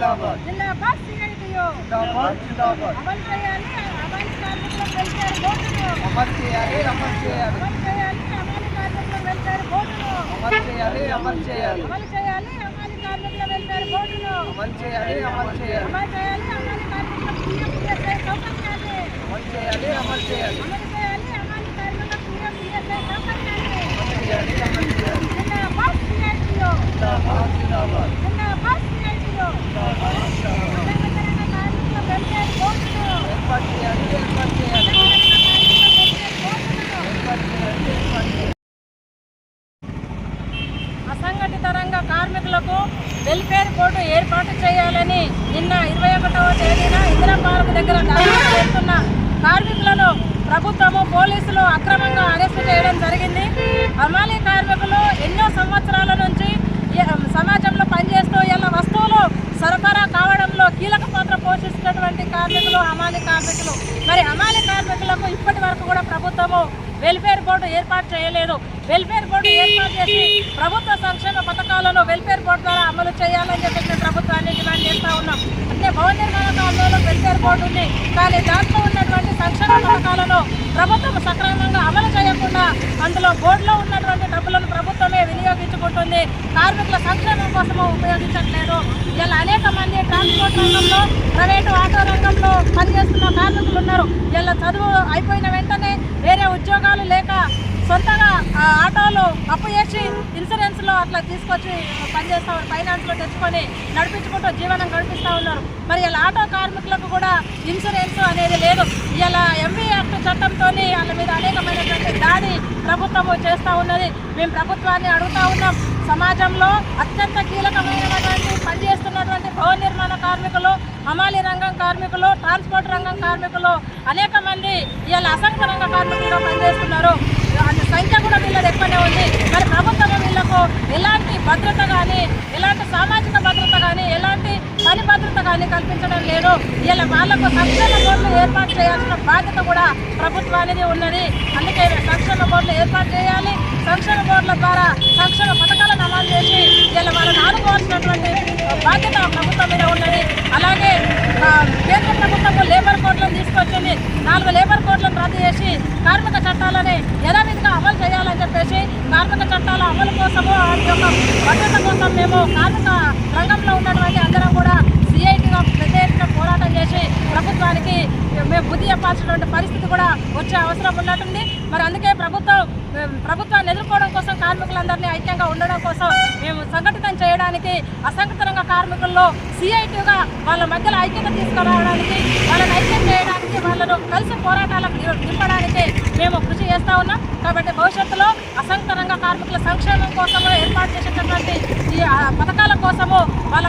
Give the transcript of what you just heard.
జిందాబాద్. జిందాబాద్ సిఐటియు జిందాబాద్ జిందాబాద్. అమలు చేయాలి అమలు కార్మికుల వెల్ఫేర్ బోర్డును అమలు చేయాలి అమలు చేయాలి. అమలు చేయాలి అమలు కార్మికుల వెల్ఫేర్ బోర్డును అమలు చేయాలి అమలు చేయాలి. అమలు చేయాలి అమలు కార్మికుల వెల్ఫేర్ బోర్డును అమలు చేయాలి అమలు చేయాలి. అమలు చేయాలి అమలు కార్మికుల పిఎఫ్పిఎస్ఐ సౌకర్యాన్ని. అమలు చేయాలి అమలు చేయాలి అమలు చేయాలి అమలు కార్మికుల పిఎఫ్పిఎస్ఐ సౌకర్యాన్ని అమలు చేయాలి అమలు చేయాలి జిందాబాద్ సిఐటియు జిందాబాద్ జిందాబాద్ జిందాబాద్ సిఐటియు జిందాబాద్ జిందాబాద్ తెలంగాణ కార్మికుల వెల్ఫేర్ బోర్డును ఏర్పాటు చేయాలి ఏర్పాటు చేయాలి తెలంగాణ కార్మికుల వెల్ఫేర్ బోర్డును ఏర్పాటు చేయాలి ఏర్పాటు చేయాలి అసంఘటిత రంగ కార్మికులకు వెల్ఫేర్ బోర్డు ఏర్పాటు చేయాలని నిన్న ఇరవై ఒకటవ తేదీన ఇందిరా పార్క్ దగ్గర చేస్తున్న కార్మికులను ప్రభుత్వము పోలీసులు అక్రమంగా అరెస్టు చేయడం జరిగింది. అమాలి కార్మికులు ఎన్నో సంవత్సరాల నుంచి సమాజంలో పనిచేస్తూ ఇలా వస్తువులు సరఫరా కావడంలో కీలక పాత్ర పోషిస్తున్నటువంటి కార్మికులు అమాలి కార్మికులు. మరి అమాలి కార్మికులకు ఇప్పటి వరకు కూడా ప్రభుత్వము వెల్ఫేర్ బోర్డు ఏర్పాటు చేయలేదు. వెల్ఫేర్ బోర్డు ఏర్పాటు చేసి ప్రభుత్వ సంక్షేమ పథకాలను వెల్ఫేర్ బోర్డు ద్వారా అమలు చేయాలని చెప్పి మేము ప్రభుత్వాన్ని డిమాండ్ చేస్తూ ఉన్నాం. అంటే భవన నిర్మాణ కాలంలో వెల్ఫేర్ బోర్డు ఉంది. కానీ దాంట్లో ఉన్నటువంటి సంక్షేమ పథకాలను ప్రభుత్వం సక్రమంగా అమలు చేయకుండా అందులో బోర్డులో ఉన్నటువంటి డబ్బులను ప్రభుత్వమే వినియోగించుకుంటుంది. కార్మికుల సంక్షేమం కోసము ఉపయోగించట్లేదు. ఇలా అనేక మంది ట్రాన్స్పోర్ట్ రంగంలో ప్రైవేటు ఆటో రంగంలో పనిచేస్తున్న కార్మికులు ఉన్నారు. ఇలా చదువు అయిపోయిన వెంటనే వేరే ఉద్యోగాలు లేక సొంతంగా ఆటోలు అప్పు చేసి ఇన్సూరెన్స్లో అట్లా తీసుకొచ్చి పనిచేస్తా ఫైనాన్స్లో తెచ్చుకొని నడిపించుకుంటూ జీవనం గడిపిస్తూ ఉన్నారు. మరి ఇలా ఆటో కార్మికులకు కూడా ఇన్సూరెన్స్ అనేది లేదు. ఇలా ఎంవీ యాక్ట్ చట్టంతో వాళ్ళ మీద అనేకమైనటువంటి దాడి ప్రభుత్వము చేస్తూ ఉన్నది. మేము ప్రభుత్వాన్ని అడుగుతా ఉన్నాం. సమాజంలో అత్యంత కీలకమైనటువంటి పనిచేస్తున్నటువంటి భవన నిర్మాణ కార్మికులు హమాలి రంగం కార్మికులు ట్రాన్స్పోర్ట్ రంగం కార్మికులు అనేక మంది ఇవాళ అసంఖ్య రంగ కార్మికులుగా పనిచేస్తున్నారు. సంఖ్య కూడా వీళ్ళది ఎక్కువనే ఉంది. మరి ప్రభుత్వం వీళ్ళకు ఎలాంటి భద్రత కానీ ఎలాంటి సామాజిక భద్రత కానీ ఎలాంటి పని భద్రత కానీ కల్పించడం లేదు. ఇలా వాళ్ళకు సంక్షేమ బోర్డులు ఏర్పాటు చేయాల్సిన బాధ్యత కూడా ప్రభుత్వానికి ఉన్నది. అందుకే సంక్షేమ బోర్డులు ఏర్పాటు చేయాలి. సంక్షేమ బోర్డుల ద్వారా సంక్షేమ పథకాలను అమలు చేసి ఇలా వాళ్ళని ఆదుకోవాల్సినటువంటి బాధ్యత ప్రభుత్వం మీద ఉన్నది అలాగే ఆ, కేంద్ర ప్రభుత్వం లేబర్ కోడ్లను తీసుకొచ్చింది నాలుగు లేబర్ కోడ్లను రద్దు చేసి కార్మిక చట్టాలని యథావిధిగా అమలు చేయాలని చెప్పేసి కార్మిక చట్టాల అమలు కోసము వాటి యొక్క భద్రత కోసం మేము కార్మిక రంగంలో ఉన్నటువంటి అందరం కూడా సిఐటిగా పెద్ద ఎత్తున పోరాటం చేసి ప్రభుత్వానికి మేము బుద్ధి చెప్పాల్సినటువంటి పరిస్థితి కూడా వచ్చే అవసరం ఉన్నట్టుంది. మరి అందుకే ప్రభుత్వం ప్రభుత్వాన్ని ఎదుర్కోవడం కోసం కార్మికులందరినీ ఐక్యంగా ఉండడం కోసం మేము సంఘటితం చేయడానికి అసంఘటిత రంగ కార్మికుల్లో సిఐటిగా వాళ్ళ మధ్యలో ఐక్యత తీసుకురావడానికి వాళ్ళని ఐక్యం చేయడానికి వాళ్ళను కలిసి పోరాటాలకు నింపడానికి మేము కృషి చేస్తా ఉన్నాం. కార్మికుల సంక్షేమం కోసము ఏర్పాటు చేసేటటువంటి ఈ పథకాల కోసము వాళ్ళ